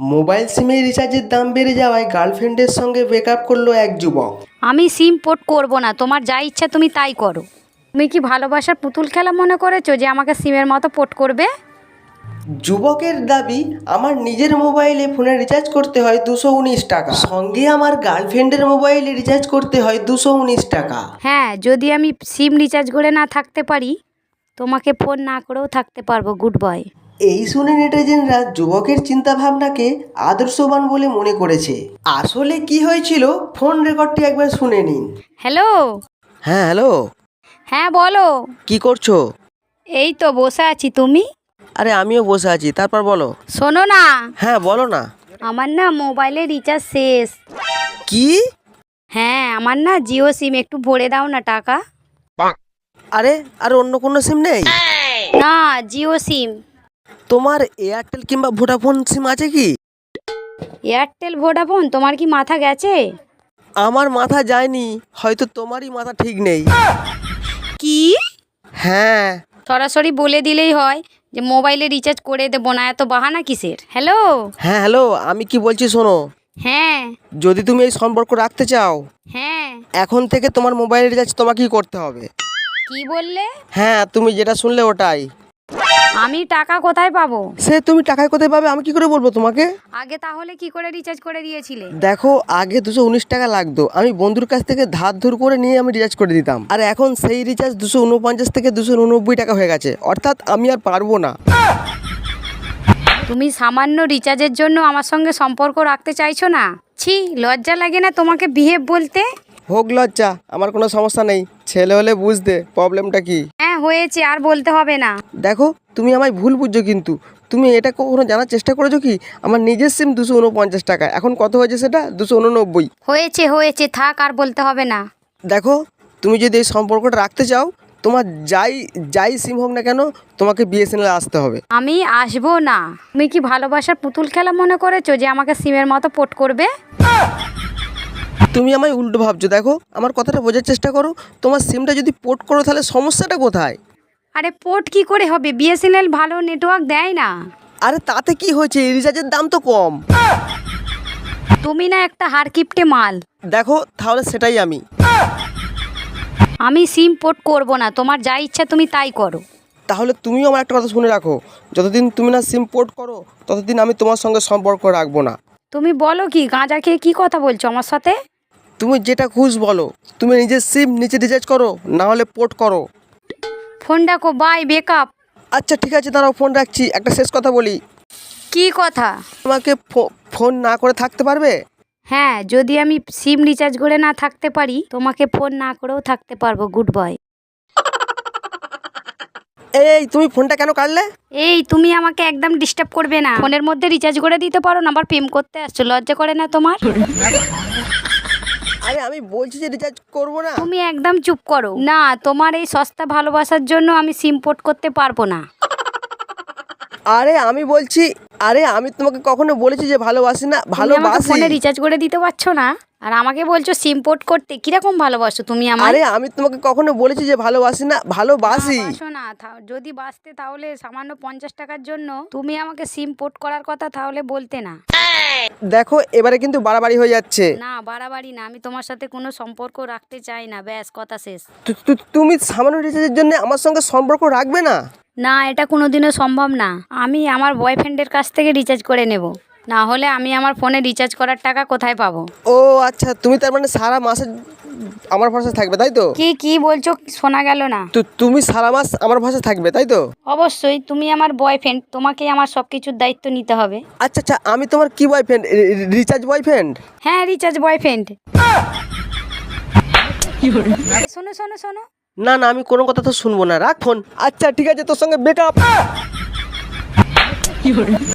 Mobile সিমের রিচার্জের দাম বেড়ে যাওয়ায় গার্লফ্রেন্ডের সঙ্গে ব্রেকআপ করল এক যুবক। আমি সিম পোর্ট করব না তোমার যা ইচ্ছা তুমি তাই করো। তুমি কি ভালোবাসার পুতুল খেলা মনে করেছ যে আমাকে সিমের মতো পোর্ট করবে? যুবকের দাবি আমার নিজের মোবাইলে ফোনে রিচার্জ করতে হয় দুশো উনিশ টাকা। সঙ্গে আমার গার্লফ্রেন্ডের মোবাইলে রিচার্জ করতে হয় দুশো উনিশ টাকা। হ্যাঁ যদি আমি সিম রিচার্জ করে না থাকতে পারি তোমাকে ফোন না করেও থাকতে পারব গুড বয়। এই শুনে নেটিজেনরা যুবকের চিন্তাভাবনাকে আদর্শবান বলে মনে করেছে। আসলে কি হয়েছিল? ফোন রেকর্ডটি একবার শুনে নিন। হ্যালো? হ্যাঁ হ্যালো? হ্যাঁ বলো। কি করছ? এই তো বসে আছি তুমি? আরে আমিও বসে আছি তারপর বলো। শোনো না। হ্যাঁ বলো না। আমার না মোবাইলে রিচার্জ শেষ। কি? হ্যাঁ আমার না জিও সিম একটু ভরে দাও না টাকা। আরে আর অন্য কোনো সিম নেই? না জিও সিম তোমার এয়ারটেল কিংবা ভোডাফোন সিম আছে কি? এয়ারটেল ভোডাফোন তোমার কি মাথা গেছে? আমার মাথা যায়নি হয়তো তোমারই মাথা ঠিক নেই। কি? হ্যাঁ। সরাসরি বলে দিলেই হয় যে মোবাইলে রিচার্জ করে দেবো না এত বাহানা কিসের? হ্যালো হ্যাঁ হ্যালো আমি কি বলছি শোনো? হ্যাঁ। যদি তুমি এই সম্পর্ক রাখতে চাও হ্যাঁ। এখন থেকে তোমার মোবাইল রিচার্জ তোমাকেই করতে হবে। কি বললে? হ্যাঁ তুমি যেটা শুনলে ওটাই। আমি টাকা কোথায় পাবো? সে তুমি টাকায় কোথায় পাবে? আমি কি করে বলব তোমাকে? আগে তাহলে কি করে রিচার্জ করে দিয়েছিলে? দেখো আগে দুশো উনিশ টাকা লাগতো। আমি বন্ধুর কাছ থেকে ধার ধুর করে নিয়ে আমি রিচার্জ করে দিতাম। আর এখন সেই রিচার্জ দুশো উনপঞ্চাশ থেকে দুশো উননব্বই টাকা হয়ে গেছে। অর্থাৎ আমি আর পারব না। তুমি সামান্য রিচার্জের জন্য আমার সঙ্গে সম্পর্ক রাখতে চাইছো না? ছি লজ্জা লাগে না তোমাকে বিহেভ বলতে? হোক লজ্জা আমার কোনো সমস্যা নেই। ছেলে হলে বুঝতে প্রবলেমটা কি? হ্যাঁ হয়েছে আর বলতে হবে না। দেখো তুমি আমায় ভুল বুঝছ কিন্তু। তুমি এটা কখনো জানার চেষ্টা করেছ কি? আমার নিজের সিম দুশো উনপঞ্চাশ টাকা। এখন কত হয়েছে সেটা? দুশো উননব্বই হয়েছে হয়েছে থাক আর বলতে হবে না। দেখো তুমি যদি এই সম্পর্কটা রাখতে চাও তোমার যাই যাই সিম হোক না কেন তোমাকে বিএসএনএল আসতে হবে। আমি আসব না। তুমি কি ভালোবাসার পুতুল খেলা মনে করেছ যে আমাকে সিমের মতো পোট করবে? তুমি আমায় উল্টো ভাবছ দেখো আমার কথাটা বোঝার চেষ্টা করো তোমার সিমটা যদি পোর্ট করো তাহলে সমস্যাটা কোথায়? আরে পোর্ট কি করে হবে? বিএসএনএল ভালো নেটওয়ার্ক দেয় না। আরে তাতে কি হয়েছে? রিচার্জের দাম তো কম। তুমি না একটা হারকিপটে মাল। দেখো তাহলে সেটাই আমি। আমি সিম পোর্ট করব না তোমার যা ইচ্ছা তুমি তাই করো। তাহলে তুমিও আমার একটা কথা শুনে রাখো যতদিন তুমি না সিম পোর্ট করো ততদিন আমি তোমার সঙ্গে সম্পর্ক রাখব না। তুমি বলো কি গাঁজা খেয়ে কি কথা বলছো আমার সাথে? তুমি যেটা খুশ বলো তুমি নিজের সিম নিচে রিচার্জ করো না হলে পোর্ট করো। ফোন ডাকো বাই বেকআপ আচ্ছা ঠিক আছে দাঁড়াও ফোন রাখছি একটা শেষ কথা বলি। কি কথা? তোমাকে ফোন না করে থাকতে পারবে? হ্যাঁ যদি আমি সিম রিচার্জ করে না থাকতে পারি তোমাকে ফোন না করেও থাকতে পারব গুড বয় এই তুমি ফোনটা কেন কাটলে? এই তুমি আমাকে একদম ডিস্টার্ব করবে না। ফোনের মধ্যে রিচার্জ করে দিতে পারো না আবার প্রেম করতে আসছো লজ্জা করে না তোমার? আরে আমি বলছি যে রিচার্জ করব না। তুমি একদম চুপ করো। না তোমার এই সস্তা ভালোবাসার জন্য আমি সিম পোর্ট করতে পারব না। আরে আমি বলছি আরে আমি তোমাকে কখনো বলেছি যে ভালোবাসি না? ভালোবাসি। ফোনে রিচার্জ করে দিতে পারছ না? আর আমাকে বলছো সিম পোর্ট করতে। কীরকম ভালোবাসো তুমি আমার আরে আমি তোমাকে কখনো বলেছি যে ভালোবাসি না? ভালোবাসি। বাসো না। থা- যদি বাঁচতে তাহলে সামান্য পঞ্চাশ টাকার জন্য তুমি আমাকে সিম পোর্ট করার কথা তাহলে বলতে না। দেখো এবারে কিন্তু বাড়াবাড়ি হয়ে যাচ্ছে। না বাড়াবাড়ি না আমি তোমার সাথে কোনো সম্পর্ক রাখতে চাই না ব্যাস কথা শেষ। তুমি সামান্য রিচার্জের জন্য আমার সঙ্গে সম্পর্ক রাখবে না? না এটা কোনোদিনও সম্ভব না। আমি আমার বয়ফ্রেন্ডের কাছ থেকে রিচার্জ করে নেব। না হলে আমি আমার ফোনে রিচার্জ করার টাকা কোথায় পাবো? ও আচ্ছা তুমি তার মানে সারা মাসে আমার ভাষায় থাকবে তাই তো? কি কি বলছো? শোনা গেল না। তো তুমি সারা মাস আমার ভাষায় থাকবে তাই তো? অবশ্যই তুমি আমার বয়ফ্রেন্ড তোমাকে আমার সব কিছুর দায়িত্ব নিতে হবে। আচ্ছা আচ্ছা আমি তোমার কি বয়ফ্রেন্ড রিচার্জ বয়ফ্রেন্ড হ্যাঁ রিচার্জ বয়ফ্রেন্ড শোনো শোনো শোনো। না না আমি কোনো কথা তো শুনব না রাখ ফোন। আচ্ছা ঠিক আছে তোর সঙ্গে বেকআপ